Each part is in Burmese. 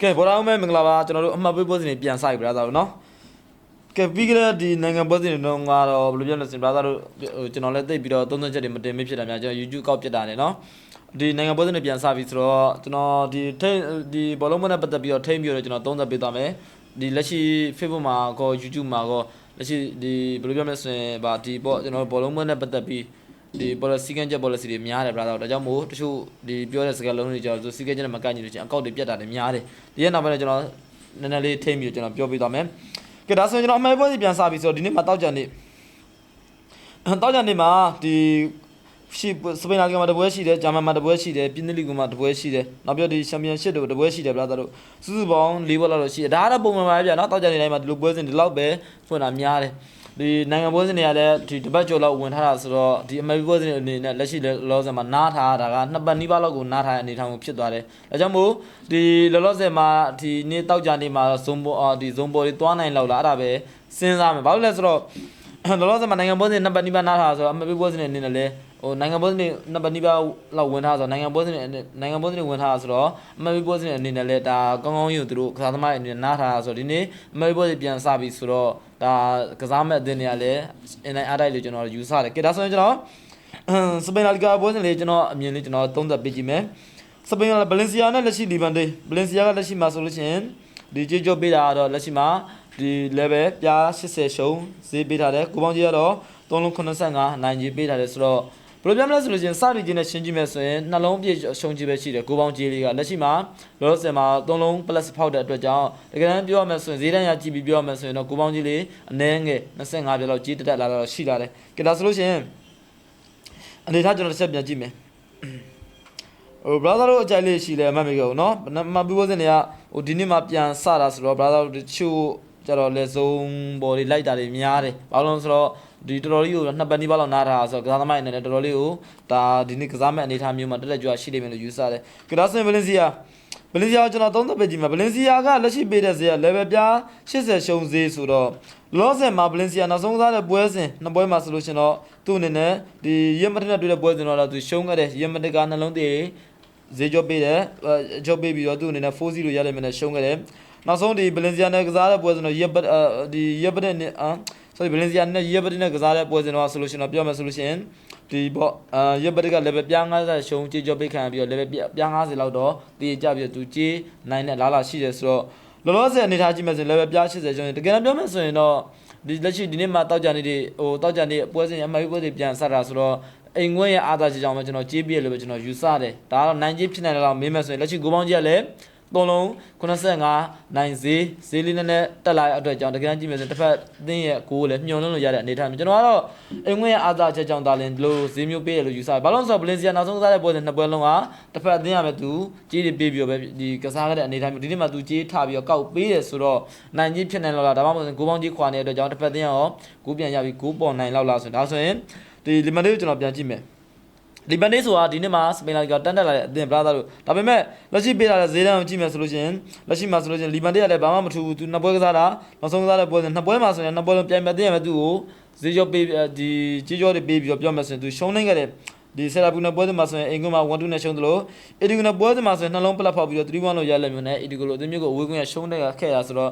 ကဲဘောရာဦးမဲမင်္ဂလာပါကျွန်တော်တို့အမှတ်ပေးပွဲစဉ်တွေပြန်ဆိုင်ပြသားတို့နော်ကဲပြီးကြတဲ့ဒီနိုင်ငံပွဲစဉ်တွေတော့ငါတော့ဘယ်လိုပြောလဲစင်ပြသားတို့ဟိုကျွန်တော်လည်းသိပြီးတော့သုံးသပ်ချက်တွေမတင်မဖြစ်တာများကျွန်တော် YouTube ကောက်ပြစ်တာနေနော်ဒီနိုင်ငံပွဲစဉ်တွေပြန်စပြီဆိုတော့ကျွန်တော်ဒီထိန်ဒီဘောလုံးမနဲ့ပတ်သက်ပြီးတော့ထိန်ပြီးတော့ကျွန်တော်သုံးသပ်ပေးသွားမယ်ဒီလက်ရှိ Facebook မှာကော YouTube မှာကောလက်ရှိဒီဘယ်လိုပြောမလဲဆိုရင်ဗာဒီပေါ့ကျွန်တော်ဘောလုံးမနဲ့ပတ်သက်ပြီး ဒီ policy ကချက် policy တွေများတယ်ဗျာတော့ဒါကြောင့်မို့တချို့ဒီပြောတဲ့စကားလုံးတွေကြောင့်ဆိုစီကချက်နဲ့မကိုက်ညီလို့ချင်းအကောက်တွေပြတ်တာတွေများတယ်ဒီရဲ့နောက်ပိုင်းကျွန်တော်နည်းနည်းလေးထိမ့်ပြီးကျွန်တော်ပြောပြသွားမယ်ကဲဒါဆိုရင်ကျွန်တော်အမှန်ပွဲစီပြန်စပြီဆိုတော့ဒီနေ့မှာတောက်ကြနေတောက်ကြနေမှာဒီရှိစပိန်လာကမှာတပွဲရှိတယ်ဂျာမန်မှာတပွဲရှိတယ်ပြည်နယ်လီဂမှာတပွဲရှိတယ်နောက်ပြီးတော့ဒီချန်ပီယံရှစ်တို့တပွဲရှိတယ်ဗျာတို့စုစုပေါင်း၄ပွဲလောက်တော့ရှိတယ်ဒါကတော့ပုံမှန်ပါပဲဗျာနော်တောက်ကြနေတိုင်းမှာဒီလိုပွဲစဉ်ဒီလောက်ပဲဖွင့်တာများတယ် ဒီနိုင်ငံပွဲစဉ်တွေကလည်းဒီတပတ်ကျော်လောက်ဝင်ထားတာဆိုတော့ဒီအမေရိကန်ပွဲစဉ်တွေအနေနဲ့လက်ရှိလောလောဆယ်မှာနားထားတာကနှစ်ပတ်နီးပါးလောက်ကိုနားထားတဲ့အနေအထားမျိုးဖြစ်သွားတယ်။ဒါကြောင့်မို့ဒီလောလောဆယ်မှာဒီနေ့တောက်ကြနေမှာဇုံပေါ်အာဒီဇုံပေါ်တွေသွားနိုင်လောက်လားအဲ့ဒါပဲစဉ်းစားမယ်။ဘာလို့လဲဆိုတော့ လောလောဆယ်မှာနိုင်ငံပွဲစဉ်နှစ်ပတ်နီးပါးနားထားတာဆိုတော့အမေရိကန်ပွဲစဉ်တွေအနေနဲ့လည်းဟိုနိုင်ငံပွဲစဉ်တွေနှစ်ပတ်နီးပါးလောက်ဝင်ထားဆိုတော့နိုင်ငံပွဲစဉ်တွေနိုင်ငံပွဲစဉ်တွေဝင်ထားတာဆိုတော့အမေရိကန်ပွဲစဉ်တွေအနေနဲ့လည်းဒါကောင်းကောင်းကြီးကိုသူတို့ကစားသမားတွေအနေနဲ့နားထားတာဆိုတော့ဒီနေ့အမေရိကန်ပွဲစဉ်ပြန်စပြီဆိုတော့ဒါကစားမဲ့အသင်းတွေကလည်းအင်တိုင်းအားတိုက်လို့ကျွန်တော်ယူဆတယ်။ကဲဒါဆိုရင်ကျွန်တော်စပိန်လာလီဂါပွဲစဉ်လေးကျွန်တော်အမြင်လေးကျွန်တော်သုံးသပ်ပေးကြည့်မယ်။စပိန်ကဘလင်စီယာနဲ့လက်ရှိလီဗန်ဒေးဘလင်စီယာကလက်ရှိမှာဆိုလို့ရှိရင်ဒီကြေကြောပေးတာကတော့လက်ရှိမှာ ဒီ level ပြား80ရှုံးဈေးပေးထားတယ်။ကိုပေါင်းကြီးကတော့385နိုင်ကြီးပေးထားတယ်ဆိုတော့ဘယ်လိုပြောမလဲဆိုလို့ရှိရင်စရီဂျင်းနဲ့ရှင်းကြည့်မယ်ဆိုရင်နှလုံးပြည့်ရှုံးကြည့်ပဲရှိတယ်ကိုပေါင်းကြီးလေးကလက်ရှိမှာလောလောဆယ်မှာ3လုံး plus ဖောက်တဲ့အတွက်ကြောင့်တကယ်တမ်းပြောရမယ်ဆိုရင်ဈေးတန်းရကြည့်ပြီးပြောရမယ်ဆိုရင်တော့ကိုပေါင်းကြီးလေးအနည်းငယ်25ပြလောက်ကြီးတက်တက်လာတော့ရှိလာတယ်ကဲဒါဆိုလို့ရှိရင်အနေထားကျွန်တော်တစ်ချက်ပြန်ကြည့်မယ်ဟို brother တို့အကြိုက်လေးရှိတယ်အမှတ်မိကုန်နော်မပူပေါ်စင်တွေကဟိုဒီနေ့မှပြန်စတာဆိုတော့ brother တို့တချို့ ကျတော့လေစုံပေါ်လေးလိုက်တာတွေများတယ်ဘာလို့လဲဆိုတော့ဒီတော်တော်လေးကိုနှစ်ပတ်နီးပါးလောက်နားထားတာဆိုတော့ကစားသမားအနေနဲ့တော်တော်လေးကိုဒါဒီနေ့ကစားမဲ့အနေအထားမျိုးမှာတက်တက်ကြွရှိနေမယ်လို့ယူဆတယ်ကဒါဆင်ဗလင်စီယာဗလင်စီယာကိုကျွန်တော်သုံးသပ်ပေးကြည့်မှာဗလင်စီယာကလက်ရှိပေးတဲ့ဈေးက level ပြား80ရှုံးဈေးဆိုတော့လောဆယ်မှာဗလင်စီယာနောက်ဆုံးစားတဲ့ပွဲစဉ်နှစ်ပွဲမှာဆိုလို့ရှင်တော့သူ့အနေနဲ့ဒီရက်မထနဲ့တွေ့တဲ့ပွဲစဉ်တော့သူရှုံးခဲ့တဲ့ရက်မတကနှလုံးသေးဈေးကြောပေးတယ်အကြောပေးပြီးတော့သူ့အနေနဲ့4-0ရလိမ့်မယ်နဲ့ရှုံးခဲ့တယ် နောက်ဆုံးဒီဗလင်စီယာနဲ့ကစားတဲ့ပွဲစဉ်တော့ရက်ပတ်ဒီရက်ပတ်နဲ့အာ sorry ဗလင်စီယာနဲ့ရက်ပတ်နဲ့ကစားတဲ့ပွဲစဉ်တော့ဆိုလို့ရှင်တော့ပြောမယ်ဆိုလို့ရှင်ဒီပေါ့အာရက်ပတ်က level ပြား90ရှုံးကြေးကြောပေးခံပြီးတော့ level ပြား90လောက်တော့တည်ကြပြီးတော့သူကြေးနိုင်တဲ့လားလားရှိတယ်ဆိုတော့လောလောဆယ်အနေထားကြည့်မယ်ဆိုရင် level ပြား80ရှုံးရင်တကယ်တော့ပြောမယ်ဆိုရင်တော့ဒီလက်ရှိဒီနေ့မှတောက်ကြနေတွေဟိုတောက်ကြနေပွဲစဉ်အမှတ်ပွဲတွေပြန်ဆက်တာဆိုတော့အိမ်ငွေရဲ့အားသာချက်ကြောင့်ပဲကျွန်တော်ကြေးပြည့်လို့ပဲကျွန်တော်ယူဆတယ်ဒါကတော့နိုင်ကြေးဖြစ်နေတယ်လို့မေးမယ်ဆိုရင်လက်ရှိကိုပေါင်းကြီးကလည်း သုံးလုံး85နိုင်ဈေးဈေးလေးနဲ့နဲ့တက်လာတဲ့အတွက်ကြောင့်တကယ်ကြည့်မယ်ဆိုရင်တစ်ဖက်အသင်းရဲ့ကိုယ်လည်းမျှော်လင့်လို့ရတဲ့အနေအထားမျိုးကျွန်တော်ကတော့အိမ်ငွေရဲ့အားသာချက်ကြောင့်ဒါလည်းဒီလိုဈေးမျိုးပေးရလို့ယူဆတယ်ဘာလို့လဲဆိုတော့ဘလင်စီယာနောက်ဆုံးကစားတဲ့ပွဲစဉ်နှစ်ပွဲလုံးကတစ်ဖက်အသင်းရမယ်သူကြေးတွေပေးပြီးတော့ပဲဒီကစားခဲ့တဲ့အနေအထားမျိုးဒီနေ့မှသူကြေးထားပြီးတော့ကောက်ပေးတယ်ဆိုတော့နိုင်ကြီးဖြစ်နေလောက်လားဒါမှမဟုတ်ကိုပေါင်းကြီးခွာနေတဲ့အတွက်ကြောင့်တစ်ဖက်အသင်းရောကိုပြန်ရပြီးကိုပေါ်နိုင်လောက်လားဆိုရင်ဒါဆိုရင်ဒီလီမန်ဒေးကိုကျွန်တော်ပြန်ကြည့်မယ် လီဘန်ဒေးဆိုတာဒီနေ့မှာစပိန်လာကတန်တက်လာတဲ့အသင်းဘလာသာတို့ဒါပေမဲ့လက်ရှိပေးလာတဲ့ဈေးတန်းကိုကြည့်မယ်ဆိုလို့ရှိရင်လက်ရှိမှာဆိုလို့ရှိရင်လီဘန်ဒေးကလည်းဘာမှမထူဘူးသူနှစ်ပွဲကစားတာနောက်ဆုံးကစားတဲ့ပွဲစဉ်နှစ်ပွဲမှာဆိုရင်နှစ်ပွဲလုံးပြိုင်မဲ့တဲ့ရမယ်သူ့ကိုဈေးကြောပေးဒီကြီးကြောတွေပေးပြီးတော့ပြောမယ်ဆိုရင်သူရှုံးနေခဲ့တဲ့ဒီဆယ်ရာပူနဲ့ပွဲစဉ်မှာဆိုရင်အင်ကွန်းမှာ1-2နဲ့ရှုံးသလိုအီဒီဂူနဲ့ပွဲစဉ်မှာဆိုရင်နှလုံးပလက်ဖောက်ပြီးတော့3-1လို့ရလက်မျိုးနဲ့အီဒီဂူလိုအသင်းမျိုးကိုအဝေးကွင်းကရှုံးတဲ့ခဲ့ရဆိုတော့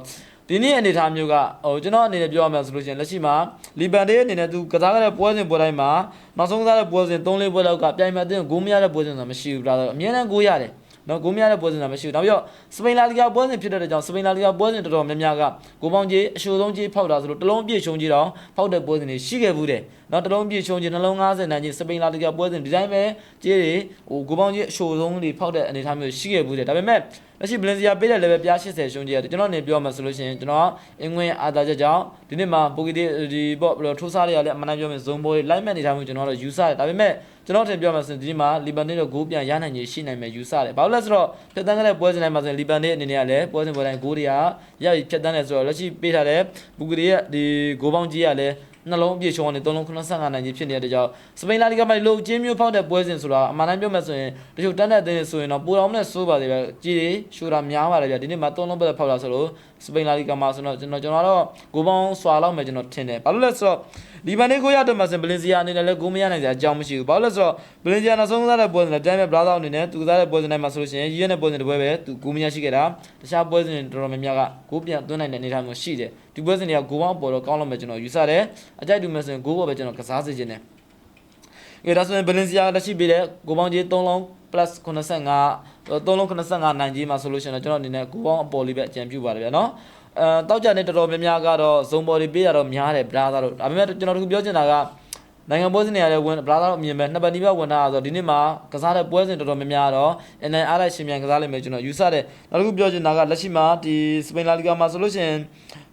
ဒီနေ့အနေထားမျိုးကဟိုကျွန်တော်အနေနဲ့ပြောရမယ်ဆိုလို့ရှိရင်လက်ရှိမှာလီဘန်ဒေးအနေနဲ့သူကစားခဲ့တဲ့ပွဲစဉ်ပွဲတိုင်းမှာနောက်ဆုံးကစားတဲ့ပွဲစဉ်3-4ပွဲလောက်ကပြိုင်မဲ့အသင်းကိုဂိုးမရတဲ့ပွဲစဉ်ဆိုတာမရှိဘူးဗျာအမြဲတမ်းဂိုးရတယ် နော်ဂိုးမရတဲ့ပွဲစဉ်တာမရှိဘူး။နောက်ပြီးတော့စပိန်လာလီဂါပွဲစဉ်ဖြစ်တဲ့ကြောင့်စပိန်လာလီဂါပွဲစဉ်တော်တော်များများကဂိုးပေါင်းကြီးအရှိုဆုံးကြီးဖောက်တာဆိုလို့တလုံးပြည့်ရှုံးကြီးတော့ဖောက်တဲ့ပွဲစဉ်တွေရှိခဲ့ဘူးတဲ့။နော်တလုံးပြည့်ရှုံးကြီးနှလုံး90နိုင်ကြီးစပိန်လာလီဂါပွဲစဉ်ဒီတိုင်းပဲကြီးတွေဟိုဂိုးပေါင်းကြီးအရှိုဆုံးတွေဖောက်တဲ့အနေအထားမျိုးရှိခဲ့ဘူးတဲ့။ဒါပေမဲ့လက်ရှိဘလင်စီယာပေးတဲ့ level ပြား80ရှုံးကြီးရတယ်ကျွန်တော်အနေပြောမှဆိုလို့ရှိရင်ကျွန်တော်အင်္ဂွင်းအာသာချက်ကြောင့်ဒီနေ့မှာပိုကီတီဒီပေါ့ဘယ်လိုထိုးစားတွေကလည်းအမှန်တမ်းပြောမယ်ဇုံဘောတွေလိုက်မဲ့နေထားမှုကျွန်တော်တို့ယူဆတယ်ဒါပေမဲ့ကျွန်တော်ထင်ပြောမှဆိုရင်ဒီမှာလီဘန်နေတော့ဂိုးပြန်ရနိုင်ခြေရှိနိုင်မယ်ယူဆတယ်ဘာလို့လဲဆိုတော့ဖြတ်တန်းခဲ့တဲ့ပွဲစဉ်တိုင်းမှာဆိုရင်လီဘန်နေအနေနဲ့ကလည်းပွဲစဉ်ပွဲတိုင်းဂိုးတွေကရပြီးဖြတ်တန်းတယ်ဆိုတော့လက်ရှိပေးထားတဲ့ဘူကီရဲ့ဒီဂိုးပေါင်းကြီးကလည်းနှလုံးအပြည့်ရှုံးနေ3လုံး85နိုင်ကြီးဖြစ်နေတဲ့ကြောင့်စပိန်လာလီဂါမှာလိုချင်းမျိုးဖောက်တဲ့ပွဲစဉ်ဆိုတာအမှန်တမ်းပြောမှဆိုရင်တချို့တန်းတဲ့တင်းဆိုရင်တော့ပိုတော်နဲ့စိုးပါသေးပဲကြီးတွေရှူတာများပါတယ်ဗျဒီနေ့မှာ3လုံးပဲဖောက်လာဆိုလို့စပိန်လာလီဂါမှာဆိုတော့ကျွန်တော်ကျွန်တော်တော့ကိုပေါင်းစွာလောက်မယ်ကျွန်တော်ထင်တယ်ဘာလို့လဲဆိုတော့ ဒီဘန်နေကိုရတဲ့မှာစင်ဘလင်စီယာအနေနဲ့လည်းဂိုးမရနိုင်စရာအကြောင်းမရှိဘူးဘာလို့လဲဆိုတော့ဘလင်စီယာနောက်ဆုံးသားတဲ့ပွဲစဉ်နဲ့တမ်းမဲ့ဘလာသာအနေနဲ့သူသားတဲ့ပွဲစဉ်တိုင်းမှာဆိုလို့ရှိရင်ရည်ရတဲ့ပွဲစဉ်တစ်ပွဲပဲသူဂိုးမရရှိခဲ့တာတခြားပွဲစဉ်တော်တော်များများကဂိုးပြန်သွင်းနိုင်တဲ့အနေအထားမျိုးရှိတယ်ဒီပွဲစဉ်တွေကဂိုးပေါင်းပေါ်တော့ကောင်းလို့မယ်ကျွန်တော်ယူဆတယ်အကြိုက်တူမယ်ဆိုရင်ဂိုးပေါ်ပဲကျွန်တော်ကစားစေချင်တယ်ကဲဒါဆိုရင်ဘလင်စီယာလက်ရှိပေးတဲ့ဂိုးပေါင်းကြီး3လုံး plus 85 3လုံး85နိုင်ကြီးမှာဆိုလို့ရှိရင်တော့ကျွန်တော်အနေနဲ့ဂိုးပေါင်းအပေါ်လေးပဲအကြံပြုပါတယ်ဗျာနော် အဲတောက်ကြတဲ့တော်တော်များများကတော့ဇုံပေါ်တွေပေးရတော့များတယ်ဗလာသားတို့ဒါပေမဲ့ကျွန်တော်တို့ပြောချင်တာကနိုင်ငံပွဲစဉ်တွေရတယ်ဝင်ဗလာသားတို့အမြင်ပဲနှစ်ပတ်နီးပါးဝင်တာဆိုတော့ဒီနေ့မှာကစားတဲ့ပွဲစဉ်တော်တော်များများတော့ NNR လိုက်ရှင်မြန်ကစားလိမ့်မယ်ကျွန်တော်ယူဆတယ်နောက်တစ်ခုပြောချင်တာကလက်ရှိမှာဒီစပိန်လာလီဂါမှာဆိုလို့ရှိရင်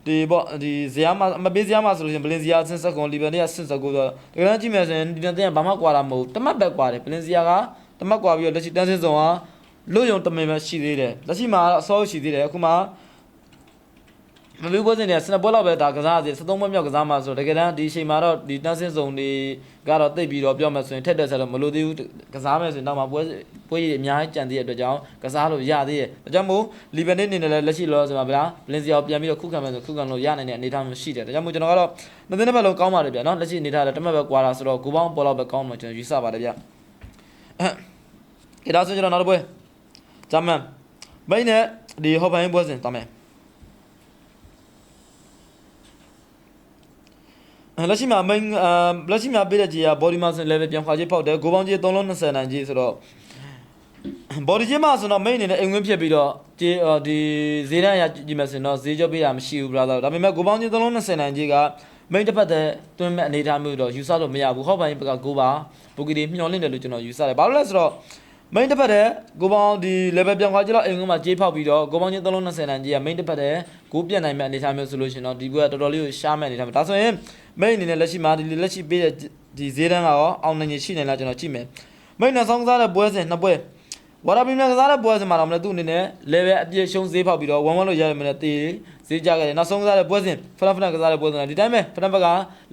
ဒီပေါ့ဒီဇီယာမှာမပေးဇီယာမှာဆိုလို့ရှိရင်ဘလင်ဇီယာအဆင့်ဆက်ကွန်လီဗန်တွေကဆင့်ဆက်ကိုဆိုတော့ဒီကနေ့ကြည့်မယ်ဆိုရင်ဒီနေ့တင်ဘာမှကွာတာမဟုတ်တမတ်ပဲကွာတယ်ဘလင်ဇီယာကတမတ်ကွာပြီးတော့လက်ရှိတန်းစင်းဆောင်ကလွတ်ယုံတမင်ပဲရှိသေးတယ်လက်ရှိမှာအစောရှိသေးတယ်အခုမှ မပြီးပွဲစဉ်တွေကစနပွဲလောက်ပဲဒါကစားစီ73ပွဲမြောက်ကစားမှာဆိုတကယ်တမ်းဒီအချိန်မှာတော့ဒီတန်းစင်းဆောင်တွေကတော့တိတ်ပြီးတော့ပြောမှဆိုရင်ထက်တဲ့ဆက်တော့မလို့သေးဘူးကစားမယ်ဆိုရင်တော့မှပွဲပွဲကြီးအများကြီးကြံသေးတဲ့အတွက်ကြောင့်ကစားလို့ရသေးတယ်ဒါကြောင့်မို့လီဗန်နေအနေနဲ့လည်းလက်ရှိလောဆိုမှာဗျာဘလင်စီယာကိုပြန်ပြီးတော့ခုခံမယ်ဆိုခုခံလို့ရနိုင်တဲ့အနေအထားမျိုးရှိတယ်ဒါကြောင့်မို့ကျွန်တော်ကတော့နှစ်သိန်းတစ်ပတ်လုံးကောင်းပါတယ်ဗျာနော်လက်ရှိအနေအထားလည်းတစ်မှတ်ပဲကွာတာဆိုတော့ကိုပေါင်းပေါ်တော့ပဲကောင်းမှကျွန်တော်ယူဆပါတယ်ဗျာအဲဒါဆိုကျွန်တော်နောက်တစ်ပွဲဂျာမန်ဘိုင်းနဲ့ဒီဟော့ပိုင်းပွဲစဉ်တမယ် လက်ရှိမှာ main အာလက်ရှိမှာပေးတဲ့ကြီးက body mass level ပြန်ခွာချင်းဖောက်တယ်ဂိုးပေါင်းကြီး3လုံး20နိုင်ကြီးဆိုတော့ body ကြီးမှာဆိုတော့ main အနေနဲ့အိမ်ဝင်းဖြစ်ပြီးတော့ဒီဒီဈေးတန်းရကြည့်မယ်ဆိုရင်တော့ဈေးကြောပေးတာမရှိဘူး brother ဒါပေမဲ့ဂိုးပေါင်းကြီး3လုံး20နိုင်ကြီးက main တစ်ဖက်တည်းတွင်းမဲ့အနေထားမျိုးတော့ယူဆလို့မရဘူးဟော့ပိုင်းဘက်ကဂိုးပါဘူဂီဒီမျှော်လင့်တယ်လို့ကျွန်တော်ယူဆတယ်ဘာလို့လဲဆိုတော့ main တစ်ဖက်တည်းကိုပေါင်းဒီ level ပြန်ခွာကြတော့အိမ်ကမှာကြေးဖောက်ပြီးတော့ကိုပေါင်းချင်း320နိုင်ကြီးက main တစ်ဖက်တည်းကိုပြတ်နိုင်မဲ့အနေအထားမျိုးဆိုလို့ရှိရင်တော့ဒီဘက်ကတော်တော်လေးကိုရှားမဲ့အနေအထားမျိုးဒါဆိုရင် main အနေနဲ့လက်ရှိမှာဒီလက်ရှိပေးတဲ့ဒီဈေးတန်းကရောအောင်နိုင်ရရှိနိုင်လားကျွန်တော်ကြည့်မယ် main နဲ့ဆောင်းစားတဲ့ပွဲစဉ်နှစ်ပွဲ ဝါရပီမြကစားတဲ့ပွဲစဉ်မှာတော့မလဲသူ့အနေနဲ့ level အပြည့်ရှုံးဈေးဖောက်ပြီးတော့1-1လို့ရတယ်မလဲတေးဈေးကြခဲ့တယ်နောက်ဆုံးကစားတဲ့ပွဲစဉ်ဖလန်ဖလန်ကစားတဲ့ပွဲစဉ်ကဒီတိုင်းပဲဖလန်ဘက်က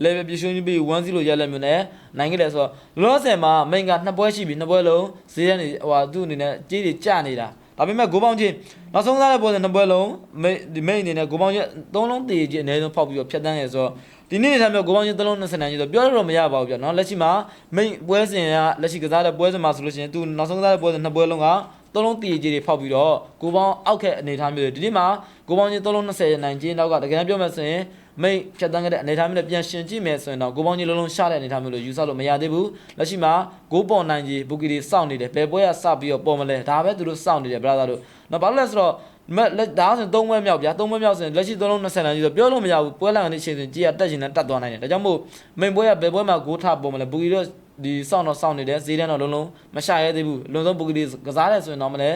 level ပြည့်ရှုံးပြီး1-0လို့ရလက်မျိုးနဲ့နိုင်ခဲ့တယ်ဆိုတော့လောလောဆယ်မှာ main ကနှစ်ပွဲရှိပြီနှစ်ပွဲလုံးဈေးတန်းနေဟိုသူ့အနေနဲ့ကြေးတွေကျနေတာ ဒါပေမဲ့ဂိုးပေါင်းချင်းနောက်ဆုံးစားတဲ့ပွဲစဉ်နှစ်ပွဲလုံးမိတ်အနေနဲ့ဂိုးပေါင်းချင်းသုံးလုံးတည်ကြည့်အနည်းဆုံးဖောက်ပြီးတော့ဖြတ်တန်းရယ်ဆိုတော့ဒီနေ့နေတိုင်းမျိုးဂိုးပေါင်းချင်းသုံးလုံး20နိုင်ကြီးဆိုပြောရတော့မရပါဘူးပြနော်လက်ရှိမှာမိတ်ပွဲစဉ်ကလက်ရှိကစားတဲ့ပွဲစဉ်မှာဆိုလို့ရှိရင်သူနောက်ဆုံးစားတဲ့ပွဲစဉ်နှစ်ပွဲလုံးကသုံးလုံးတည်ကြည့်တွေဖောက်ပြီးတော့ဂိုးပေါင်းအောက်ခက်အနေထားမျိုးတွေဒီနေ့မှာဂိုးပေါင်းချင်းသုံးလုံး20နိုင်ကြီးနောက်ကတကယ်ပြောမယ်ဆိုရင် မိတ်ဖြတ်တန်းခဲ့တဲ့အနေထားမျိုးနဲ့ပြန်ရှင်ကြည့်မယ်ဆိုရင်တော့ကိုပေါင်းချင်းလုံးလုံးရှာတဲ့အနေထားမျိုးလို့ယူဆလို့မရသေးဘူးလက်ရှိမှာဂိုးပေါ်နိုင်ကြီးဘူကီတွေစောင့်နေတယ်ဘယ်ပွဲကစပြီးတော့ပေါ်မလဲဒါပဲသူတို့စောင့်နေတယ်ဗလာသားတို့နော်ဘာလို့လဲဆိုတော့မလက်ဒါဆို3ပွဲမြောက်ဗျာ3ပွဲမြောက်ဆိုရင်လက်ရှိ3လုံး20နိုင်ကြီးဆိုပြောလို့မရဘူးပွဲလာကနေချိန်စဉ်ကြီးကတက်ချင်တယ်တက်သွားနိုင်တယ်ဒါကြောင့်မို့မိန်ပွဲကဘယ်ပွဲမှာဂိုးထပေါ်မလဲဘူကီတို့ဒီစောင့်တော့စောင့်နေတယ်ဈေးတန်းတော့လုံးလုံးမရှာရဲသေးဘူးအလုံးစုံဘူကီကစားတယ်ဆိုရင်တော့မလဲ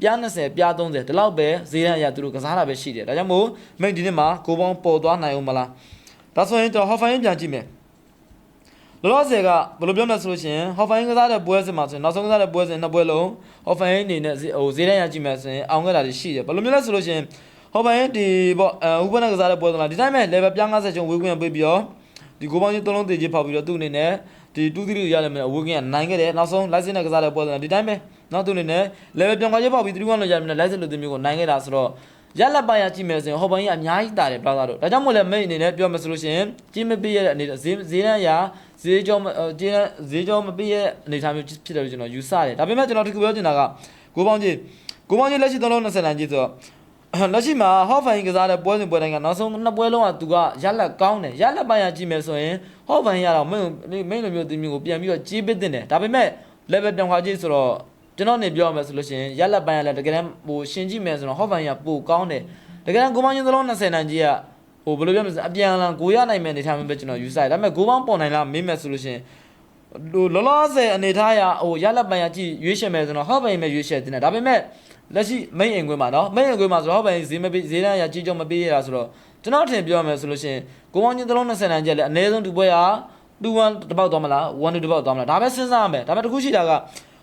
ပြား20ပြား30ဒီလောက်ပဲဈေးတန်းအရသူတို့ကစားတာပဲရှိတယ်ဒါကြောင့်မို့မိတ်ဒီနေ့မှာကိုပေါင်းပေါ်သွားနိုင်အောင်မလားဒါဆိုရင်ကျွန်တော်ဟော်ဖိုင်ပြန်ကြည့်မယ်လောလောဆယ်ကဘယ်လိုပြောမလဲဆိုလို့ရှိရင်ဟော်ဖိုင်ကစားတဲ့ပွဲစဉ်မှာဆိုရင်နောက်ဆုံးကစားတဲ့ပွဲစဉ်နှစ်ပွဲလုံးဟော်ဖိုင်အနေနဲ့ဟိုဈေးတန်းရကြည့်မယ်ဆိုရင်အောင်ခဲ့တာတွေရှိတယ်ဘယ်လိုမျိုးလဲဆိုလို့ရှိရင်ဟော်ဖိုင်ဒီပေါ့အဥပနကစားတဲ့ပွဲစဉ်လားဒီတိုင်းပဲ level ပြား50ကျုံဝေးခွင့်ပေးပြီးတော့ဒီကိုပေါင်းကြီးသုံးလုံးတည်ကြီးဖောက်ပြီးတော့သူ့အနေနဲ့ဒီတူးသီးရရမယ်အဝေးကင်းကနိုင်ခဲ့တယ်နောက်ဆုံး license နဲ့ကစားတဲ့ပွဲစဉ်ဒီတိုင်းပဲ နောက်သူ့အနေနဲ့ level ပြန်ခွာရေးပေါက်ပြီး3-1လို့ရမယ် license လို့သူမျိုးကိုနိုင်ခဲ့တာဆိုတော့ရလက်ပိုင်းရကြည့်မယ်ဆိုရင်ဟော်ပိုင်းကြီးအများကြီးတာတယ်ပလာသားတို့ဒါကြောင့်မို့လဲမိတ်အနေနဲ့ပြောမယ်ဆိုလို့ရှိရင်ကြီးမပေးရတဲ့အနေနဲ့ဈေးဈေးတန်းရာဈေးကြောဈေးဈေးကြောမပေးရတဲ့အနေထားမျိုးဖြစ်တယ်လို့ကျွန်တော်ယူဆတယ်ဒါပေမဲ့ကျွန်တော်တခုပြောချင်တာကကိုပေါင်းကြီးကိုပေါင်းကြီးလက်ရှိ3လုံး20လမ်းကြီးဆိုတော့လက်ရှိမှာဟော့ဖိုင်ကစားတဲ့ပွဲစဉ်ပွဲတိုင်းကနောက်ဆုံးနှစ်ပွဲလုံးကသူကရလက်ကောင်းတယ်ရလက်ပိုင်းရကြည့်မယ်ဆိုရင်ဟော့ဖိုင်ရတော့မင်းမင်းလိုမျိုးတင်မျိုးကိုပြန်ပြီးတော့ကြီးပစ်တင်တယ်ဒါပေမဲ့ level ပြန်ခွာကြည့်ဆိုတော့ ကျွန်တော်နေပြောရမယ်ဆိုလို့ရှိရင်ရလက်ပိုင်းရလည်းတကယ်တမ်းဟိုရှင်ကြည့်မယ်ဆိုတော့ဟော့ဖိုင်ရပိုကောင်းတယ်တကယ်တမ်းကိုမောင်းချင်းသလုံး20နိုင်ကြီးကဟိုဘယ်လိုပြောမလဲအပြန်အလှန်ကိုရနိုင်မယ်အနေထားမျိုးပဲကျွန်တော်ယူဆတယ်ဒါပေမဲ့ကိုမောင်းပေါ်နိုင်လားမေးမယ်ဆိုလို့ရှိရင်ဟိုလောလောဆယ်အနေထားရဟိုရလက်ပိုင်းရကြည့်ရွေးချယ်မယ်ဆိုတော့ဟော့ဖိုင်ပဲရွေးချယ်တင်တယ်ဒါပေမဲ့လက်ရှိ main အိမ်ခွင်းမှာနော် main အိမ်ခွင်းမှာဆိုတော့ဟော့ဖိုင်ဈေးမပေးဈေးတန်းရကြီးကြုံမပေးရတာဆိုတော့ကျွန်တော်ထင်ပြောရမယ်ဆိုလို့ရှိရင်ကိုမောင်းချင်းသလုံး20နိုင်ကြီးလည်းအနည်းဆုံးဒီပွဲက2 1တပေါက်သွားမလား1 2တပေါက်သွားမလားဒါပဲစဉ်းစားရမယ်ဒါပေမဲ့တခုရှိတာက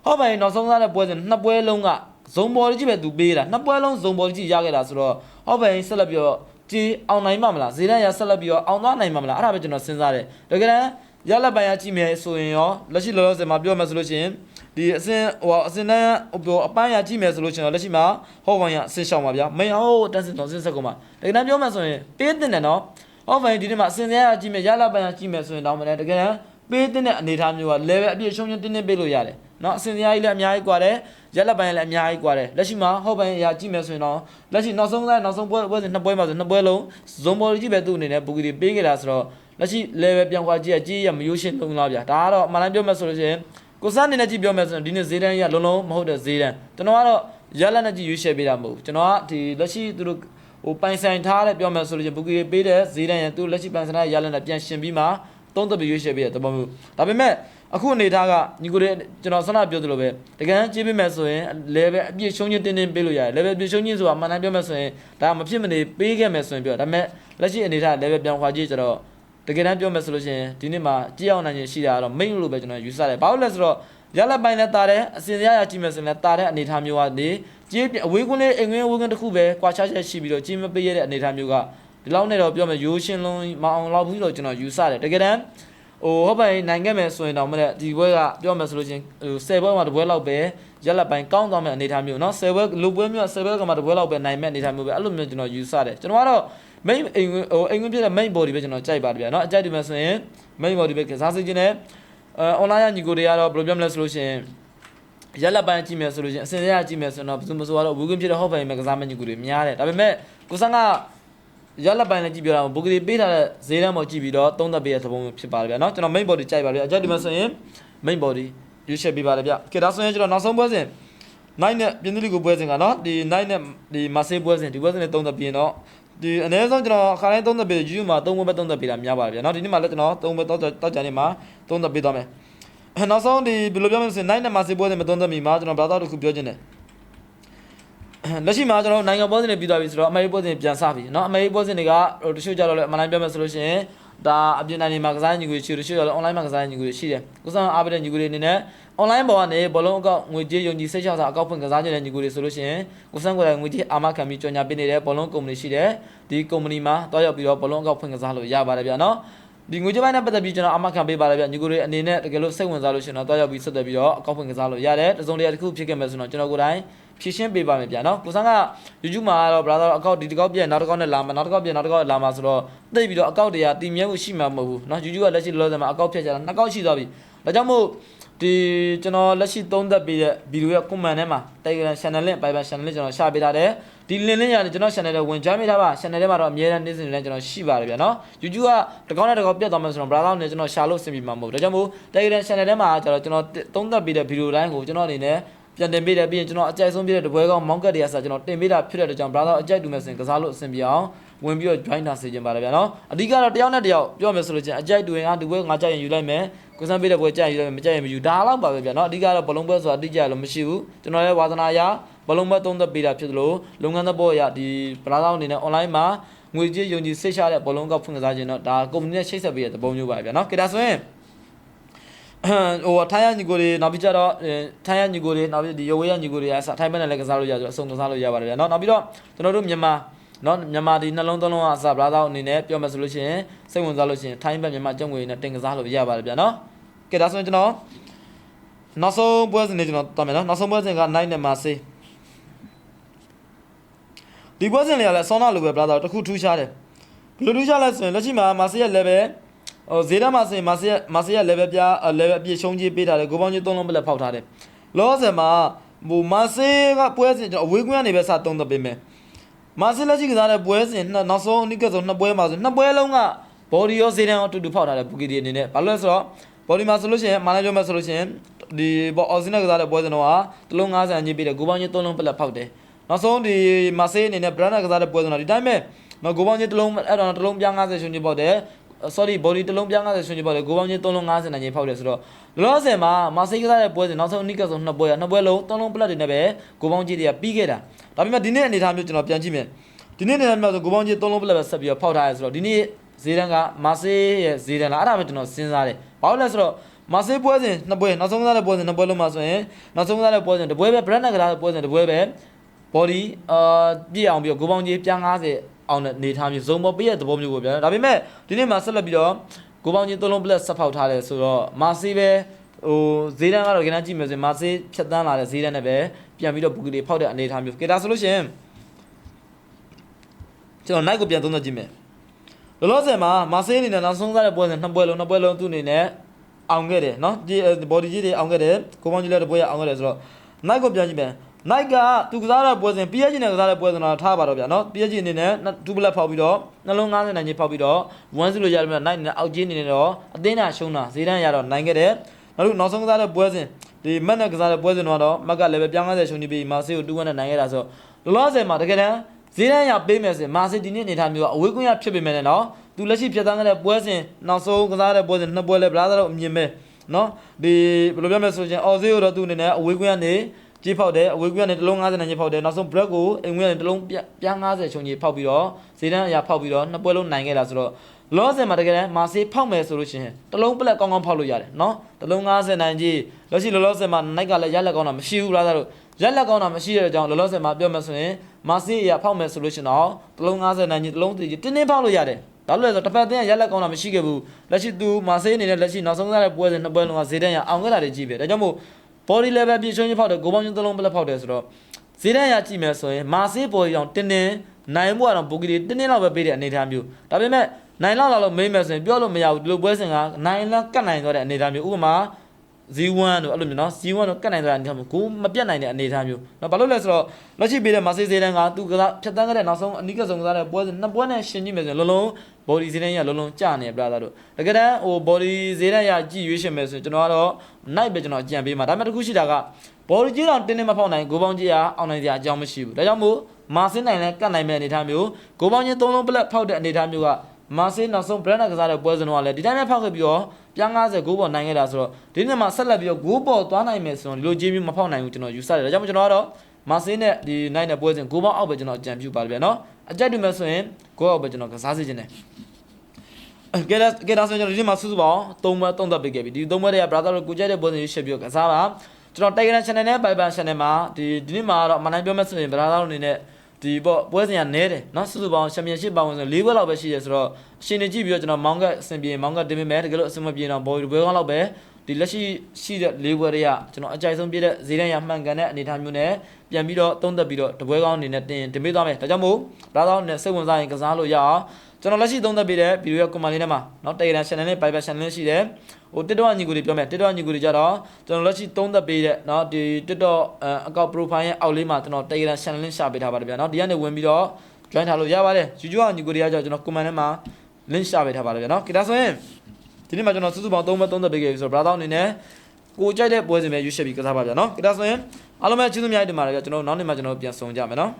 ဟော့ပိုင်နောက်ဆုံးစားတဲ့ပွဲစဉ်နှစ်ပွဲလုံးကဇုံဘော်ကြီးပဲသူပေးတာနှစ်ပွဲလုံးဇုံဘော်ကြီးရခဲ့တာဆိုတော့ဟော့ပိုင်ဆက်လက်ပြီးတော့ကြီးအောင်နိုင်မှာမလားဈေးတန်းရဆက်လက်ပြီးတော့အောင်သွားနိုင်မှာမလားအဲ့ဒါပဲကျွန်တော်စဉ်းစားတယ်တကယ်တမ်းရလက်ပိုင်းရကြည့်မယ်ဆိုရင်ရောလက်ရှိလောလောဆယ်မှာပြောမယ်ဆိုလို့ရှိရင်ဒီအစင်ဟိုအစင်တန်းဟိုအပန်းရကြည့်မယ်ဆိုလို့ရှိရင်တော့လက်ရှိမှာဟော့ဝိုင်းရအစင်ရှောင်းပါဗျာမင်းဟိုတန်းစင်တော်စင်ဆက်ကုန်ပါတကယ်တမ်းပြောမယ်ဆိုရင်ပေးတင်တယ်နော်ဟော့ဝိုင်းဒီနေ့မှာအစင်ရကြည့်မယ်ရလက်ပိုင်းရကြည့်မယ်ဆိုရင်တော့မလဲတကယ်တမ်းပေးတင်တဲ့အနေအထားမျိုးက level အပြည့်ရှုံးချင်းတင်းတင်းပေးလို့ရတယ် နော်အစင်ရကြီးလည်းအများကြီးกว่าတယ်ရလက်ပိုင်းလည်းအများကြီးกว่าတယ်လက်ရှိမှာဟော့ပိုင်းရကြည့်မယ်ဆိုရင်တော့လက်ရှိနောက်ဆုံးသားနောက်ဆုံးပွဲပွဲစဉ်နှစ်ပွဲမှာဆိုနှစ်ပွဲလုံးဇွန်ဘော်ကြီးပဲသူ့အနေနဲ့ဘူဂီတွေပေးခဲ့တာဆိုတော့လက်ရှိ level ပြောင်းခွာကြည့်ရကြည့်ရမရိုးရှင်းလုံးလားဗျာဒါကတော့အမှန်တမ်းပြောမယ်ဆိုလို့ရှိရင် ကိုစအနေနဲ့ကြည့်ပြောမယ်ဆိုရင်ဒီနေ့ဈေးတန်းကြီးကလုံးလုံးမဟုတ်တဲ့ဈေးတန်းကျွန်တော်ကတော့ရလက်နဲ့ကြည့်ရွေးချယ်ပေးတာမဟုတ်ဘူးကျွန်တော်ကဒီလက်ရှိသူတို့ဟိုပိုင်ဆိုင်ထားတဲ့ပြောမယ်ဆိုလို့ချင်းဘူကီပေးတဲ့ဈေးတန်းရသူတို့လက်ရှိပိုင်ဆိုင်ထားတဲ့ရလက်နဲ့ပြန်ရှင်ပြီးမှသုံးသက်ပြီးရွေးချယ်ပေးတဲ့သဘောမျိုးဒါပေမဲ့ အခုအနေထားကညီကိုတွေကျွန်တော်ဆန္ဒပြောသလိုပဲတကယ်ကြည့်ပေးမယ်ဆိုရင် level အပြည့်ရှုံးချင်းတင်းတင်းပေးလို့ရတယ် level အပြည့်ရှုံးချင်းဆိုတာအမှန်တမ်းပြောမယ်ဆိုရင်ဒါမဖြစ်မနေပေးခဲ့မယ်ဆိုရင်ပြောဒါပေမဲ့လက်ရှိအနေထား level ပြန်ခွာကြည့်ကြတော့တကယ်တမ်းပြောမယ်ဆိုလို့ရှိရင်ဒီနေ့မှာကြည့်အောင်နိုင်ခြင်းရှိတာကတော့ main လို့ပဲကျွန်တော်ယူဆတယ်။ဘာလို့လဲဆိုတော့ရလက်ပိုင်းနဲ့တာတဲ့အစင်စရရကြည့်မယ်ဆိုရင်လည်းတာတဲ့အနေအထားမျိုးကနေကြေးအဝေးကွင်းလေးအိမ်ကွင်းအဝေးကွင်းတစ်ခုပဲကွာခြားချက်ရှိပြီးတော့ကြေးမပေးရတဲ့အနေအထားမျိုးကဒီလောက်နဲ့တော့ပြောမယ်ရိုးရှင်းလုံးမအောင်လောက်ဘူးလို့ကျွန်တော်ယူဆတယ်။တကယ်တမ်း ဟိုဟုတ်ပါရင်နိုင်ခဲ့မယ်ဆိုရင်တော့မတဲ့ဒီဘွဲကပြောမယ်ဆိုလို့ချင်းဟို10ဘွဲမှာတစ်ဘွဲလောက်ပဲရက်လက်ပိုင်းကောင်းသွားမယ့်အနေအထားမျိုးเนาะ10ဘွဲလူပွဲမျိုး10ဘွဲကမှတစ်ဘွဲလောက်ပဲနိုင်မဲ့အနေအထားမျိုးပဲအဲ့လိုမျိုးကျွန်တော်ယူဆတယ်ကျွန်တော်ကတော့ main အိမ်ဟိုအိမ်ဝင်ပြတဲ့ main body ပဲကျွန်တော်ကြိုက်ပါတယ်ဗျာเนาะအကြိုက်တယ်မယ်ဆိုရင် main body ပဲကစားစေခြင်းနဲ့အဲ online ရညီကိုတွေကတော့ဘယ်လိုပြောမလဲဆိုလို့ရှိရင်ရက်လက်ပိုင်းကြည့်မယ်ဆိုလို့ရှိရင်အစင်စရကြည့်မယ်ဆိုတော့ဘယ်သူမှမဆိုတော့ဝီကွင်းဖြစ်တဲ့ဟော့ဖိုင်မဲ့ကစားမဲ့ညီကိုတွေများတယ်ဒါပေမဲ့ကိုစန်းက ရက်လက်ပိုင်းလည်းကြည့်ပြတာဘူဂရီပေးထားတဲ့ဈေးတန်းပေါ်ကြည့်ပြီးတော့သုံးသက်ပေးတဲ့သဘောမျိုးဖြစ်ပါတယ်ဗျာเนาะကျွန်တော် main body ကြိုက်ပါတယ်အကြိုက်တယ်မယ်ဆိုရင် main body ရွေးချယ်ပေးပါတယ်ဗျကဲဒါဆိုရင်ကျွန်တော်နောက်ဆုံးပွဲစဉ် night နဲ့ပြင်းသလီကိုပွဲစဉ်ကနော်ဒီ night နဲ့ဒီမဆေးပွဲစဉ်ဒီပွဲစဉ်နဲ့သုံးသက်ပြင်တော့ဒီအနည်းဆုံးကျွန်တော်ခါတိုင်းသုံးသက်ပေးယူမှာသုံးပွဲပဲသုံးသက်ပေးတာများပါတယ်ဗျာနော်ဒီနေ့မှလည်းကျွန်တော်သုံးပွဲတောက်တောက်ကြနေမှာသုံးသက်ပေးသွားမယ်နောက်ဆုံးဒီဘယ်လိုပြောမလဲဆိုရင် night နဲ့မဆေးပွဲစဉ်မသုံးသက်မီမှာကျွန်တော်ဘာသာတစ်ခုပြောချင်တယ် လက်ရှိမှာကျွန်တော်နိုင်ငံပွဲစဉ်တွေပြီးသွားပြီဆိုတော့အမေရိပွဲစဉ်ပြန်စပြီเนาะအမေရိပွဲစဉ်တွေကဟိုတချို့ကြတော့လည်းအမှန်တိုင်းပြောမယ်ဆိုလို့ရှိရင်ဒါအပြင်တိုင်းမှာကစားညီကိုရှိတယ်တချို့ကြတော့ online မှာကစားညီကိုရှိတယ်ကိုစံအားပေးတဲ့ညီကိုတွေအနေနဲ့ online ပေါ်ကနေဘောလုံးအကောက်ငွေကြေးယုံကြည်စိတ်ချစာအကောက်ဖွင့်ကစားကြတဲ့ညီကိုတွေဆိုလို့ရှိရင်ကိုစံကိုယ်တိုင်ငွေကြေးအာမခံပြီးကြော်ညာပေးနေတဲ့ဘောလုံးကုမ္ပဏီရှိတယ်ဒီကုမ္ပဏီမှာတွားရောက်ပြီးတော့ဘောလုံးအကောက်ဖွင့်ကစားလို့ရပါတယ်ဗျာနော်ဒီငွေကြေးပိုင်းနဲ့ပတ်သက်ပြီးကျွန်တော်အမခံပေးပါတယ်ဗျညီကိုတွေအနေနဲ့တကယ်လို့စိတ်ဝင်စားလို့ရှင်တော့တွားရောက်ပြီးဆက်သွယ်ပြီးတော့အကောက်ဖွင့်ကစားလို့ရတယ်တစုံတရာတစ်ခုဖြစ်ခဲ့မယ်ဆိုတော့ကျွန်တော်ကိုယ်တိုင် ဖြည့်ရှင်းပေးပါမယ်ဗျာနော်ကိုစံက YouTube မှာတော့ brother အကောက်ဒီတစ်ကောက်ပြည့်နောက်တစ်ကောက်နဲ့လာမှာနောက်တစ်ကောက်ပြည့်နောက်တစ်ကောက်လာမှာဆိုတော့သိပြီးတော့အကောက်တွေကတည်မြဲမှုရှိမှာမဟုတ်ဘူးနော် YouTube ကလက်ရှိလောလောဆယ်မှာအကောက်ဖြတ်ချတာနှစ်ကောက်ရှိသွားပြီဒါကြောင့်မို့ဒီကျွန်တော်လက်ရှိသုံးသက်ပေးတဲ့ဗီဒီယိုရဲ့ comment ထဲမှာ Telegram channel link ပိုင်ပိုင် channel link ကျွန်တော်ရှာပေးထားတယ်ဒီ link လေးရတယ်ကျွန်တော် channel ထဲဝင် join ပေးထားပါ channel ထဲမှာတော့အများအားနေ့စဉ်လည်းကျွန်တော်ရှိပါတယ်ဗျာနော် YouTube ကတကောက်နဲ့တကောက်ပြတ်သွားမှဆိုတော့ brother နဲ့ကျွန်တော်ရှာလို့အဆင်ပြေမှာမဟုတ်ဒါကြောင့်မို့ Telegram channel ထဲမှာကျွန်တော်ကျွန်တော်သုံးသက်ပေးတဲ့ဗီဒီယိုတိုင်းကိုကျွန်တော်အနေနဲ့ ပြန်တင်ပေးတယ်ပြီးရင်ကျွန်တော်အကြိုက်ဆုံးပြတဲ့တပွဲကောင်းမောင်းကတ်တွေကဆိုကျွန်တော်တင်ပေးတာဖြစ်တဲ့အတွက်ကြောင့် brother အကြိုက်တူမဲ့စင်ကစားလို့အဆင်ပြေအောင်ဝင်ပြီးတော့ join တာစေချင်ပါတယ်ဗျာနော်အဓိကတော့တယောက်နဲ့တယောက်ပြောမယ်ဆိုလို့ချင်းအကြိုက်တူရင်ဟာဒီပွဲငါကြိုက်ရင်ယူလိုက်မယ်ကိုစမ်းပေးတဲ့ပွဲကြိုက်ရင်ယူလိုက်မယ်မကြိုက်ရင်မယူဒါတော့ပါပဲဗျာနော်အဓိကတော့ဘလုံးပွဲဆိုတာတိကျလို့မရှိဘူးကျွန်တော်ရဲ့ဝါသနာအရဘလုံးပွဲသုံးသက်ပေးတာဖြစ်သလိုလုပ်ငန်းသဘောအရဒီ brother အနေနဲ့ online မှာငွေကြေးယုံကြည်စိတ်ချတဲ့ဘလုံးကောက်ဖွင့်ကစားခြင်းတော့ဒါကုမ္ပဏီနဲ့ချိတ်ဆက်ပေးတဲ့သဘောမျိုးပါဗျာနော်ကေဒါဆိုရင် ဟိုထိုင်းရညီကိုတွေနောက်ပြီးကြတော့ထိုင်းရညီကိုတွေနောက်ပြီးဒီရိုဝေးရညီကိုတွေအစထိုင်းဘက်နဲ့လည်းကစားလို့ရဆိုအဆုံးကစားလို့ရပါတယ်ဗျာနော်နောက်ပြီးတော့ကျွန်တော်တို့မြန်မာနော်မြန်မာဒီနှလုံးသုံးလုံးအစဗလာသားအနေနဲ့ပြောမယ်ဆိုလို့ရှိရင်စိတ်ဝင်စားလို့ရှိရင်ထိုင်းဘက်မြန်မာကျုံငွေနဲ့တင်ကစားလို့ရပါတယ်ဗျာနော်ကဲဒါဆိုရင်ကျွန်တော်နောက်ဆုံးပွဲစဉ်လေးကျွန်တော်တွားမယ်နော်နောက်ဆုံးပွဲစဉ်က9နဲ့မာဆေးဒီပွဲစဉ်လေးကလည်းဆောင်းနာလိုပဲဗလာသားတခုထူးခြားတယ်ဘယ်လိုထူးခြားလဲဆိုရင်လက်ရှိမှာမာဆေးရဲ့ level ဟိုဈေးတန်းမှာဆိုရင်မာဆီယမာဆီယ level ပြ level အပြည့်ရှုံးကြီးပေးထားတယ်ကိုပေါင်းကြီး၃လုံးပလက်ဖောက်ထားတယ်လောဆယ်မှာဟိုမာဆီကပွဲစဉ်ကျွန်တော်အဝေးကွင်းကနေပဲစသုံးသပ်ပေးမယ်မာဆီလက်ရှိကစားတဲ့ပွဲစဉ်နှစ်နောက်ဆုံးအနည်းကဆုံးနှစ်ပွဲမှာဆိုနှစ်ပွဲလုံးက body ရောဈေးတန်းရောအတူတူဖောက်ထားတယ်ဘူကီဒီအနေနဲ့ဘာလို့လဲဆိုတော့ body မှာဆိုလို့ရှိရင်မာနေပြောမယ်ဆိုလို့ရှိရင်ဒီဘောအော်စင်နဲ့ကစားတဲ့ပွဲစဉ်တော့ကတလုံး90အကြီးပေးတယ်ကိုပေါင်းကြီး၃လုံးပလက်ဖောက်တယ်နောက်ဆုံးဒီမာဆီအနေနဲ့ brand ကစားတဲ့ပွဲစဉ်တော့ဒီတိုင်းပဲနော်ကိုပေါင်းကြီးတလုံးအဲ့တော့တလုံးပြား90ရှုံးကြီးပေါက်တယ် sorry body တစ်လုံးပြား90ဆွန်ကြပေါ့လေကိုပေါင်းချင်း3လုံး90နိုင်ချင်းဖောက်တယ်ဆိုတော့လောလောဆယ်မှာမဆိတ်ကစားတဲ့ပွဲစဉ်နောက်ဆုံးအနိကဆုံးနှစ်ပွဲရနှစ်ပွဲလုံး3လုံးပလက်တွေနဲ့ပဲကိုပေါင်းကြီးတွေကပြီးခဲ့တာဒါပေမဲ့ဒီနေ့အနေထားမျိုးကျွန်တော်ပြန်ကြည့်မယ်ဒီနေ့အနေထားမျိုးဆိုကိုပေါင်းကြီး3လုံးပလက်ပဲဆက်ပြီးတော့ဖောက်ထားရဲဆိုတော့ဒီနေ့ဈေးတန်းကမဆိတ်ရဲ့ဈေးတန်းလားအဲ့ဒါပဲကျွန်တော်စဉ်းစားတယ်ဘာလို့လဲဆိုတော့မဆိတ်ပွဲစဉ်နှစ်ပွဲနောက်ဆုံးကစားတဲ့ပွဲစဉ်နှစ်ပွဲလုံးမှာဆိုရင်နောက်ဆုံးကစားတဲ့ပွဲစဉ်တစ်ပွဲပဲ brand နဲ့ကစားတဲ့ပွဲစဉ်တစ်ပွဲပဲ body အာပြည့်အောင်ပြီးတော့ကိုပေါင်းကြီးပြား90 အောင်တဲ့အနေထားမျိုးဇုံပေါ်ပေးတဲ့သဘောမျိုးပေါ့ဗျာဒါပေမဲ့ဒီနေ့မှာဆက်လက်ပြီးတော့ကိုပေါင်းချင်းသုံးလုံးပလက်ဆက်ဖောက်ထားတယ်ဆိုတော့မာစီပဲဟိုဈေးတန်းကတော့ခဏကြည့်မယ်ဆိုရင်မာစီဖြတ်တန်းလာတဲ့ဈေးတန်းနဲ့ပဲပြန်ပြီးတော့ဘူကီတွေဖောက်တဲ့အနေထားမျိုးကဲဒါဆိုလို့ရှိရင်ကျွန်တော် night ကိုပြန်သုံးသပ်ကြည့်မယ်လောလောဆယ်မှာမာစီအနေနဲ့နောက်ဆုံးစားတဲ့ပွဲစဉ်နှစ်ပွဲလုံးနှစ်ပွဲလုံးသူ့အနေနဲ့အောင်ခဲ့တယ်နော်ဒီ body ကြီးတွေအောင်ခဲ့တယ်ကိုပေါင်းကြီးလည်းတစ်ပွဲရအောင်ခဲ့တယ်ဆိုတော့ night ကိုပြန်ကြည့်မယ် night ကသူကစားတဲ့ပွဲစဉ် PSG နဲ့ကစားတဲ့ပွဲစဉ်တော့ထားပါတော့ဗျာနော် PSG အနေနဲ့ဒူပလက်ဖောက်ပြီးတော့နှလုံး90နိုင်ကြီးဖောက်ပြီးတော့1-0လို့ရတယ်ဗျာ night နဲ့အောက်ကြီးအနေနဲ့တော့အသင်းသာရှုံးတာဈေးတန်းရတော့နိုင်ခဲ့တယ်နောက်တစ်နောက်ဆုံးကစားတဲ့ပွဲစဉ်ဒီမက်နဲ့ကစားတဲ့ပွဲစဉ်တော့မက်ကလည်းပဲပြောင်း90ရှုံးနေပြီးမာဆေကို2-1နဲ့နိုင်ခဲ့တာဆိုလောလောဆယ်မှာတကယ်တမ်းဈေးတန်းရပေးမယ်ဆိုရင်မာဆေဒီနေ့အနေထားမျိုးကအဝေးကွင်းရဖြစ်ပေမဲ့လည်းနော်သူလက်ရှိဖြတ်သန်းခဲ့တဲ့ပွဲစဉ်နောက်ဆုံးကစားတဲ့ပွဲစဉ်နှစ်ပွဲလဲဗလာသာတော့အမြင်ပဲနော်ဒီဘယ်လိုပြောမလဲဆိုရင်အော်ဈေးကိုတော့သူအနေနဲ့အဝေးကွင်းကနေ ကြီးဖောက်တယ်အဝေးကွင်းကနေတလုံး90နဲ့ကြီးဖောက်တယ်နောက်ဆုံး break ကိုအိမ်ကွင်းကနေတလုံးပြား90ချုံကြီးဖောက်ပြီးတော့ဇေတန်းအရာဖောက်ပြီးတော့နှစ်ပွဲလုံးနိုင်ခဲ့တာဆိုတော့လောဆယ်မှာတကယ်တမ်းမာဆေးဖောက်မယ်ဆိုလို့ရှိရင်တလုံးပလက်ကောင်းကောင်းဖောက်လို့ရတယ်နော်တလုံး90နိုင်ကြီးလောရှိလောလောဆယ်မှာနိုင်ကလည်းရက်လက်ကောင်းတာမရှိဘူးလားသားတို့ရက်လက်ကောင်းတာမရှိတဲ့အကြောင်းလောလောဆယ်မှာပြောမယ်ဆိုရင်မာဆေးအရာဖောက်မယ်ဆိုလို့ရှိရင်တော့တလုံး90နိုင်ကြီးတလုံးတည်ကြီးတင်းတင်းဖောက်လို့ရတယ်ဒါလို့လဲဆိုတော့တစ်ဖက်တင်းရက်လက်ကောင်းတာမရှိခဲ့ဘူးလက်ရှိသူမာဆေးအနေနဲ့လက်ရှိနောက်ဆုံးစားတဲ့ပွဲစဉ်နှစ်ပွဲလုံးကဇေတန်းရအောင်ခဲ့တာတွေကြီးပဲဒါကြောင့်မို့ body level ပြည့်စုံချင်းဖောက်တယ်ကိုပေါင်းချင်းသလုံးပလက်ဖောက်တယ်ဆိုတော့ဈေးတန်းရကြည့်မယ်ဆိုရင်မာဆေး body အောင်တင်းတင်းနိုင်မှုကတော့ပိုကီတင်းတင်းလောက်ပဲပေးတဲ့အနေအထားမျိုးဒါပေမဲ့နိုင်လောက်လောက်မေးမယ်ဆိုရင်ပြောလို့မရဘူးဒီလိုပွဲစဉ်ကနိုင်လောက်ကတ်နိုင်သွားတဲ့အနေအထားမျိုးဥပမာ Z1 တို့အဲ့လိုမျိုးနော် Z1 တို့ကတ်နိုင်သွားတဲ့အနေအထားမျိုးကိုမပြတ်နိုင်တဲ့အနေအထားမျိုးနော်ဘာလို့လဲဆိုတော့လက်ရှိပေးတဲ့မာဆေးဈေးတန်းကသူကစားဖြတ်တန်းခဲ့တဲ့နောက်ဆုံးအနိကဆုံးကစားတဲ့ပွဲစဉ်နှစ်ပွဲနဲ့ရှင်ကြည့်မယ်ဆိုရင်လုံးလုံး body ဈေးတန်းရလုံးလုံးကျနေပြတာတို့တကယ်တမ်းဟို body ဈေးတန်းရကြည့်ရွေးရှင်မယ်ဆိုရင်ကျွန်တော်ကတော့ night ပဲကျွန်တော်ကြံပေးမှာဒါပေမဲ့တစ်ခုရှိတာက body ကြီးတော့တင်းတင်းမဖောက်နိုင်ကိုပေါင်းကြီးကအောင်နိုင်စရာအကြောင်းမရှိဘူးဒါကြောင့်မို့မာစင်းနိုင်လဲကတ်နိုင်မဲ့အနေအထားမျိုးကိုပေါင်းကြီးသုံးလုံးပလက်ဖောက်တဲ့အနေအထားမျိုးက မာစင်းနောက်ဆုံး brand ကစားတဲ့ပွဲစဉ်တော့လည်းဒီတိုင်းပဲဖောက်ခဲ့ပြီးတော့ပြား90ဂိုးပေါ်နိုင်ခဲ့တာဆိုတော့ဒီနေ့မှာဆက်လက်ပြီးတော့ဂိုးပေါ်သွားနိုင်မယ်ဆိုတော့ဒီလိုကြီးမျိုးမဖောက်နိုင်ဘူးကျွန်တော်ယူဆတယ်ဒါကြောင့်မို့ကျွန်တော်ကတော့မာစင်းနဲ့ဒီ night နဲ့ပွဲစဉ်ဂိုးပေါင်းအောက်ပဲကျွန်တော်ကြံပြူပါလိမ့်မယ်နော်အကြိုက်တူမယ်ဆိုရင်ဂိုးအောက်ပဲကျွန်တော်ကစားစေချင်တယ်ကဲဒါကဲဒါဆိုရင်ကျွန်တော်ဒီမှာစုစုပေါင်း၃ဘွဲသုံးသက်ပေးခဲ့ပြီဒီ၃ဘွဲတွေက brother တို့ကိုကြိုက်တဲ့ပုံစံမျိုးရှင်းပြီးတော့ကစားပါကျွန်တော် Telegram channel နဲ့ Viber channel မှာဒီဒီနေ့မှာတော့အမှန်တိုင်းပြောမယ်ဆိုရင် brother တို့အနေနဲ့ ဒီပေါ့ပွဲစဉ်ကနဲတယ်เนาะစုစုပေါင်း championship ပါဝင်ဆို၄ဘွဲလောက်ပဲရှိတယ်ဆိုတော့အရှင်နေကြည့်ပြီးတော့ကျွန်တော်မောင်းကအဆင်ပြေမောင်းကတင်ပေးမယ်တကယ်လို့အဆင်မပြေတော့ဘော်ဒီဘွဲကောင်းလောက်ပဲဒီလက်ရှိရှိတဲ့၄ဘွဲတွေကကျွန်တော်အကြိုက်ဆုံးပြည့်တဲ့ဈေးတန်းရမှန်ကန်တဲ့အနေအထားမျိုးနဲ့ပြန်ပြီးတော့သုံးသက်ပြီးတော့တပွဲကောင်းအနေနဲ့တင်တင်ပေးသွားမယ်ဒါကြောင့်မို့ brother တို့နဲ့စိတ်ဝင်စားရင်ကစားလို့ရအောင် ကျွန်တော်လက်ရှိသုံးသက်ပေးတဲ့ဗီဒီယိုရဲ့ comment လေးထဲမှာเนาะ Telegram channel နဲ့ Viber channel လေးရှိတယ်ဟို TikTok ညီကိုတွေပြောမယ် TikTok ညီကိုတွေကြတော့ကျွန်တော်လက်ရှိသုံးသက်ပေးတဲ့เนาะဒီ TikTok အကောင့် profile ရဲ့အောက်လေးမှာကျွန်တော် Telegram channel လေးရှာပေးထားပါတယ်ဗျာเนาะဒီကနေဝင်ပြီးတော့ join ထားလို့ရပါတယ် YouTube ညီကိုတွေကကြတော့ကျွန်တော် comment ထဲမှာ link ရှာပေးထားပါတယ်ဗျာเนาะကိဒါဆိုရင်ဒီနေ့မှာကျွန်တော်စုစုပေါင်း3ဘက်3သက်ပေးခဲ့ပြီဆိုတော့ brother အနေနဲ့ကိုကြိုက်တဲ့ပွဲစဉ်ပဲရွေးချယ်ပြီးကစားပါဗျာเนาะကိဒါဆိုရင်အားလုံးပဲကျေးဇူးများတင်ပါတယ်ဗျာကျွန်တော်နောက်နေ့မှာကျွန်တော်ပြန်ဆုံကြမယ်เนาะ